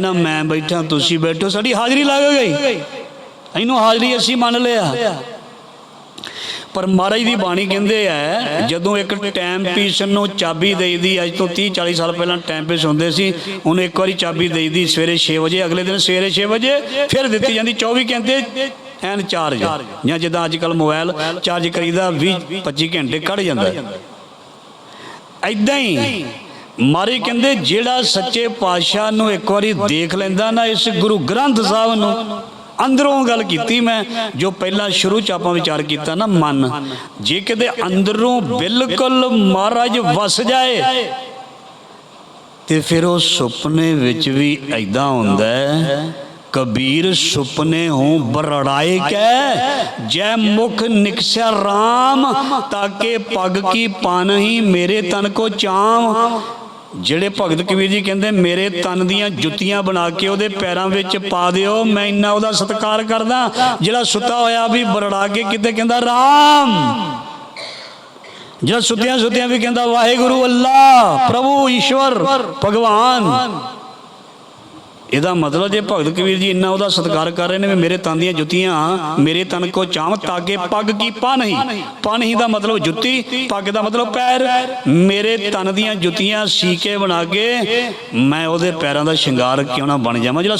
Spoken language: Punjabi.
ਨਾ ਮੈਂ ਬੈਠਾ, ਤੁਸੀਂ ਬੈਠੋ, ਸਾਡੀ ਹਾਜ਼ਰੀ ਲੱਗ ਗਈ। ਇਹਨੂੰ ਹਾਜ਼ਰੀ ਅਸੀਂ ਮੰਨ ਲਿਆ। ਪਰ ਮਹਾਰਾਜ ਦੀ ਬਾਣੀ ਕਹਿੰਦੇ ਆ, ਜਦੋਂ ਇੱਕ ਟਾਈਮ ਪੀਸ ਨੂੰ ਚਾਬੀ ਦੇਈਦੀ ਅੱਜ ਤੋਂ 30 40 ਸਾਲ ਪਹਿਲਾਂ ਟਾਈਮ ਪੀਸ ਹੁੰਦੇ ਸੀ, ਉਹਨੂੰ ਇੱਕ ਵਾਰੀ ਚਾਬੀ ਦੇਈਦੀ ਸਵੇਰੇ 6 ਵਜੇ, ਅਗਲੇ ਦਿਨ ਸਵੇਰੇ 6 ਵਜੇ, ਫਿਰ ਦਿੱਤੀ ਜਾਂਦੀ 24 ਘੰਟੇ, ਐਨ ਚਾਰਜ ਜਾਂ ਜਿੱਦਾਂ ਅੱਜ ਕੱਲ ਮੋਬਾਈਲ ਚਾਰਜ ਕਰੀਦਾ 20 25 ਘੰਟੇ ਕੱਢ ਜਾਂਦਾ। ਐਦਾਂ ਹੀ ਮਾਰੀ ਕਹਿੰਦੇ, ਜਿਹੜਾ ਸੱਚੇ ਪਾਤਸ਼ਾਹ ਨੂੰ ਇੱਕ ਵਾਰੀ ਦੇਖ ਲੈਂਦਾ ਨਾ, ਇਸ ਗੁਰੂ ਗ੍ਰੰਥ ਸਾਹਿਬ ਨੂੰ ਅੰਦਰੋਂ ਗੱਲ ਕੀਤੀ ਮੈਂ, ਜੋ ਪਹਿਲਾਂ ਸ਼ੁਰੂ ਚ ਆਪਾਂ ਵਿਚਾਰ ਕੀਤਾ ਨਾ, ਮਨ। ਜੇ ਕਿਤੇ ਅੰਦਰੋਂ ਬਿਲਕੁਲ ਮਹਾਰਾਜ ਵਸ ਜਾਏ, ਤੇ ਫਿਰ ਉਹ ਸੁਪਨੇ ਵਿੱਚ ਵੀ ਐਦਾਂ ਹੁੰਦਾ ਕਬੀਰ ਸੁਪਨੇ ਹੂੰ ਬਰੜਾਏ ਕੈ ਜੈ ਮੁਖ ਨਿਕਸਿਆ RAM ਤਾਕੇ ਪਗ ਕੀ ਪਾਨ ਹੀ ਮੇਰੇ ਤਨ ਕੋ ਚਾਮ। ਜਿਹੜੇ ਭਗਤ ਕਬੀਰ ਜੀ ਕਹਿੰਦੇ, ਮੇਰੇ ਤਨ ਦੀਆਂ ਜੁੱਤੀਆਂ ਬਣਾ ਕੇ ਉਹਦੇ ਪੈਰਾਂ ਵਿੱਚ ਪਾ ਦਿਓ, ਮੈਂ ਇੰਨਾ ਉਹਦਾ ਸਤਿਕਾਰ ਕਰਦਾ, ਜਿਹੜਾ ਸੁੱਤਾ ਹੋਇਆ ਵੀ ਬਰੜਾ ਕੇ ਕਿਤੇ ਕਹਿੰਦਾ, ਰਾਮ! ਜਿਹੜਾ ਸੁੱਤਿਆਂ ਸੁੱਤਿਆਂ ਵੀ ਕਹਿੰਦਾ, ਵਾਹਿਗੁਰੂ ਅੱਲਾ, ਪ੍ਰਭੂ ਈਸ਼ਵਰ, ਭਗਵਾਨ। ਇਹਦਾ ਮਤਲਬ ਜੇ ਭਗਤ ਕਬੀਰ ਜੀ ਇੰਨਾ ਉਹਦਾ ਸਤਿਕਾਰ ਕਰ ਰਹੇ ਨੇ ਵੀ ਮੇਰੇ ਤਨ ਦੀਆਂ ਜੁੱਤੀਆਂ, ਮੇਰੇ ਤਨ ਕੋ ਚਾਮ ਤਾਗੇ, ਪੱਗ ਕੀ ਪਾ ਨਹੀਂ? ਪਾ ਨਹੀਂ ਦਾ ਮਤਲਬ ਜੁੱਤੀ, ਪੱਗ ਦਾ ਮਤਲਬ ਪੈਰ। ਮੇਰੇ ਤਨ ਦੀਆਂ ਜੁੱਤੀਆਂ ਸੀਕੇ ਬਣਾ ਕੇ ਮੈਂ ਉਹਦੇ ਪੈਰਾਂ ਦਾ ਸ਼ਿੰਗਾਰ ਕਿਉਂ ਨਾ ਬਣ ਜਾਵਾਂ? ਜਿਹੜਾ